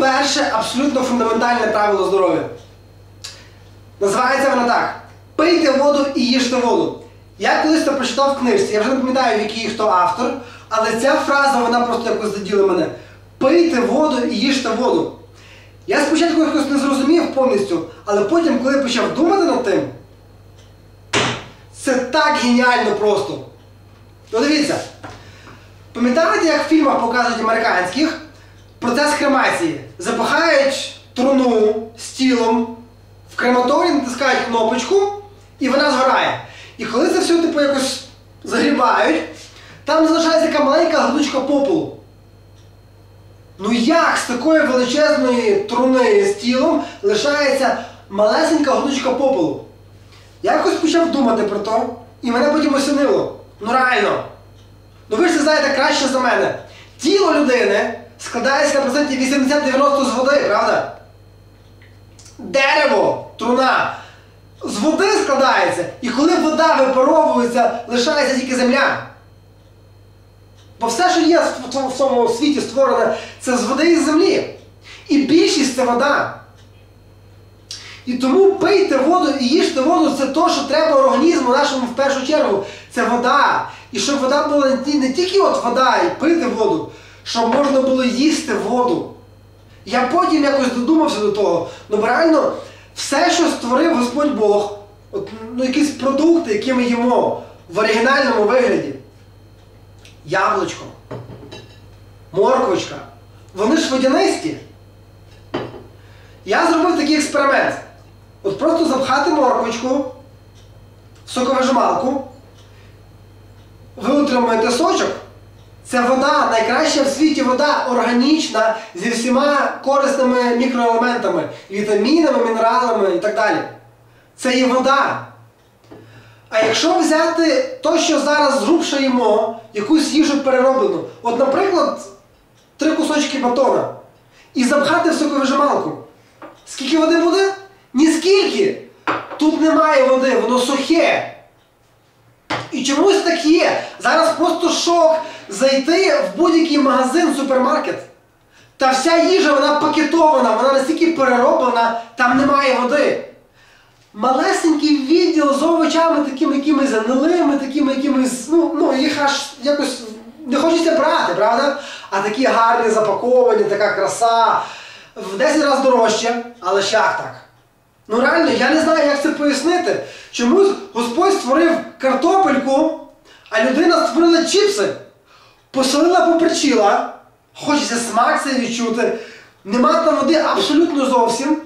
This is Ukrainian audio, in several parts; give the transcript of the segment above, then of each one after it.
перше абсолютно фундаментальне правило здоров'я. Називається воно так: пийте воду і їжте воду. Я колись це прочитав в книжці, я вже не пам'ятаю, який хто автор, але ця фраза вона просто якось заділа мене. Пийте воду і їжте воду. Я спочатку якось не зрозумів повністю, але потім, коли почав думати над тим, це так геніально просто. Ну дивіться, пам'ятаєте, як в фільмах показують американських процес кремації? Запахають труну з тілом в крематорій, натискають кнопочку, і вона згорає. І коли це все типу якось загрібають, там залишається така маленька грудочка попелу. Ну як з такої величезної труни з тілом лишається малесенька грудочка попелу? Я якось почав думати про то, і мене потім осінило. Ну реально. Ну ви ж це знаєте краще за мене. Тіло людини складається на проценті 80-90 з води, правда? Дерево, труна з води складається, і коли вода випаровується, лишається тільки земля. Бо все, що є в цьому- світі створене, це з води і з землі. І більшість це вода. І тому пийте воду і їжте воду це то, що треба організму нашому в першу чергу. Це вода. І щоб вода була не тільки от вода і пити воду, щоб можна було їсти воду. Я потім якось додумався до того. Ну реально, все, що створив Господь Бог, от, ну, якісь продукти, які ми їмо в оригінальному вигляді. Яблучко, морквочка, вони ж водянисті. Я зробив такий експеримент. От просто запхати морквочку в соковижималку, ви отримуєте сочок. Це вода, найкраща в світі вода, органічна, зі всіма корисними мікроелементами, вітамінами, мінералами і так далі. Це є вода. А якщо взяти то, що зараз зрубшаємо, якусь їжу перероблену, от, наприклад, три кусочки батона, і запхати в соковижималку, скільки води буде? Ніскільки! Тут немає води, воно сухе. І чомусь так є. Зараз просто шок зайти в будь-який магазин, супермаркет. Та вся їжа вона пакетована, вона настільки перероблена, там немає води. Малесенький відділ з овочами, такими якимись гнилими, такими якимись, ну, ну їх аж якось не хочеться брати, правда? А такі гарні запаковані, така краса. В 10 разів дорожче, але ж так? Ну реально, я не знаю, як це пояснити. Чомусь Господь створив картопельку, а людина створила чіпси. Посолила поперчила, хочеться смак цей відчути. Нема там води абсолютно зовсім.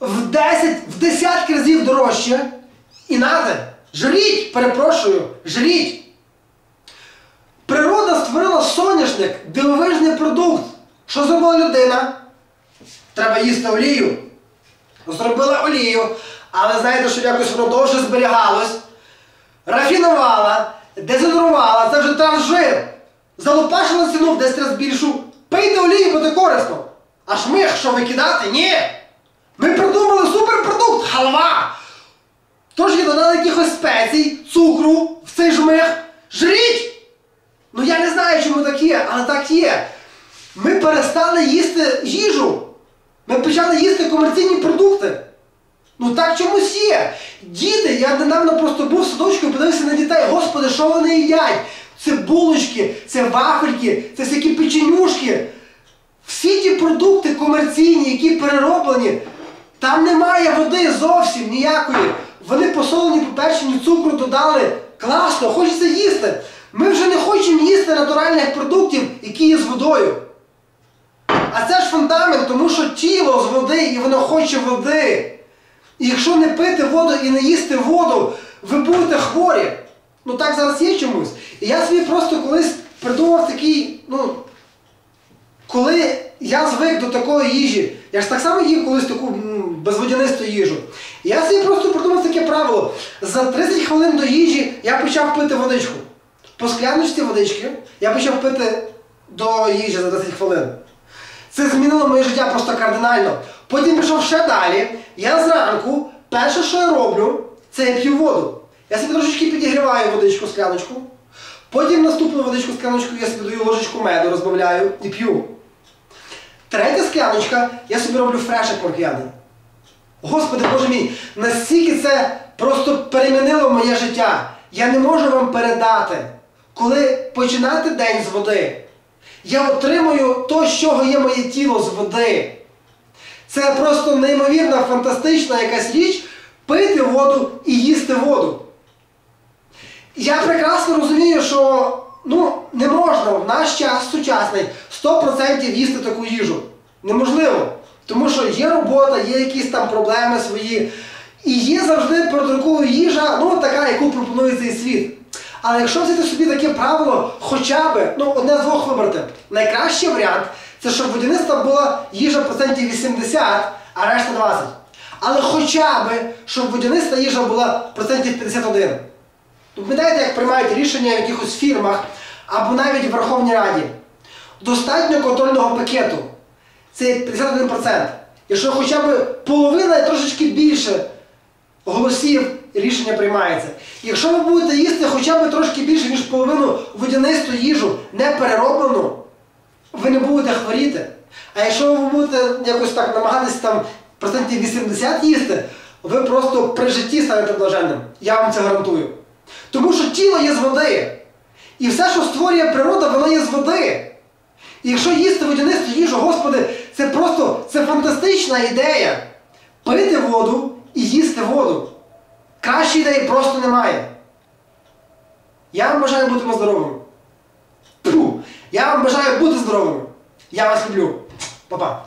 В 10, в десятки разів дорожче. І нате, жріть, перепрошую, жріть. Природа створила соняшник, дивовижний продукт. Що зробила людина? Треба їсти олію. Зробила олію, але знаєте, що якось воно довше зберігалось. Рафінувала, дезодорувала, це вже транжир. Залопашила ціну в 10 разів більшу. Пийте олію, буде корисно. А шмих, що викидати? Ні. Ми придумали суперпродукт халва. Тож і додали якихось спецій, цукру в цей жмих. Жріть! Ну я не знаю, чому так є, але так є. Ми перестали їсти їжу. Ми почали їсти комерційні продукти. Ну так чомусь є. Діти, я недавно просто був в садочку і подивився на дітей. Господи, що вони їдять? Це булочки, це вафельки, це всякі печенюшки. Всі ті продукти комерційні, які перероблені, там немає води зовсім ніякої. Вони посолені, поперчені, цукру додали. Класно, хочеться їсти. Ми вже не хочемо їсти натуральних продуктів, які є з водою. А це ж фундамент, тому що тіло з води і воно хоче води. І якщо не пити воду і не їсти воду, ви будете хворі. Ну так зараз є чомусь. І я собі просто колись придумав такий, ну, коли я звик до такої їжі, я ж так само їв колись таку безводянисту їжу. І я собі просто придумав таке правило. За 30 хвилин до їжі я почав пити водичку. По скляночці водички я почав пити до їжі за 10 хвилин. Це змінило моє життя просто кардинально. Потім пішов ще далі. Я зранку, перше, що я роблю, це я п'ю воду. Я собі трошечки підігріваю водичку скляночку. Потім наступну водичку скляночку я собі даю ложечку меду, розбавляю і п'ю. Третя скляночка, я собі роблю фрешик морквяний. Господи Боже мій, настільки це просто перемінило моє життя. Я не можу вам передати, коли починати день з води. Я отримую то, з чого є моє тіло з води. Це просто неймовірна, фантастична якась річ пити воду і їсти воду. Я прекрасно розумію, що ну, не можна в наш час сучасний 100% їсти таку їжу. Неможливо. Тому що є робота, є якісь там проблеми свої. І є завжди перед їжа, ну така, яку пропонує цей світ. Але якщо взяти собі таке правило, хоча б ну, одне з двох вибрати, найкращий варіант це щоб водяниста була їжа процентів 80, а решта 20. Але хоча б, щоб водяниста їжа була процентів 51. Ну, Пам'ятаєте, як приймають рішення в якихось фірмах або навіть в Верховній Раді? Достатньо контрольного пакету. Це 51%. Якщо хоча б половина і трошечки більше голосів рішення приймається. Якщо ви будете їсти хоча б трошки більше, ніж половину водянисту їжу, не перероблену, ви не будете хворіти. А якщо ви будете якось так намагатися там процентів 80 їсти, ви просто при житті станете блаженним. Я вам це гарантую. Тому що тіло є з води. І все, що створює природа, воно є з води. І якщо їсти водянисту їжу, Господи, це просто це фантастична ідея. Пити воду і їсти воду. Кращої ідеї просто немає. Я вам бажаю бути здоровими. Пу! Я вам бажаю бути здоровими. Я вас люблю. Па-па.